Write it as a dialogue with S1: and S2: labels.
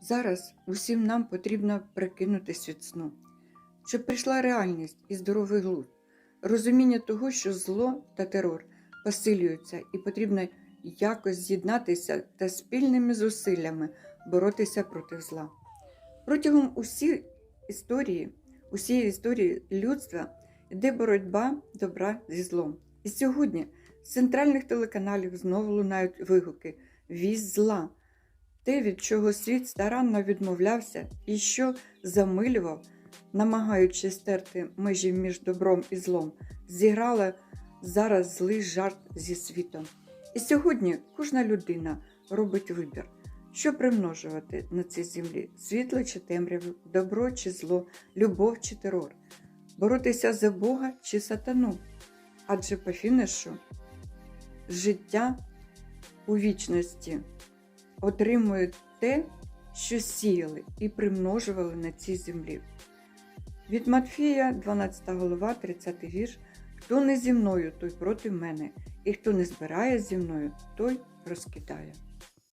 S1: Зараз усім нам потрібно прикинутись від сну, щоб прийшла реальність і здоровий глузд, розуміння того, що зло та терор посилюються і потрібно якось з'єднатися та спільними зусиллями боротися проти зла. Протягом усієї історії, усієї історії людства йде боротьба добра зі злом. І сьогодні з центральних телеканалів знову лунають вигуки вість зла, те, від чого світ старанно відмовлявся і що замилював, намагаючись стерти межі між добром і злом, зіграла зараз злий жарт зі світом. І сьогодні кожна людина робить вибір, що примножувати на цій землі світло чи темряву, добро чи зло, любов чи терор, боротися за Бога чи сатану. Адже по фінішу життя у вічності отримують те, що сіяли і примножували на цій землі. Від Матфія, 12 голова, 30 вірш. Хто не зі мною, той проти мене, і хто не збирає зі мною, той розкидає.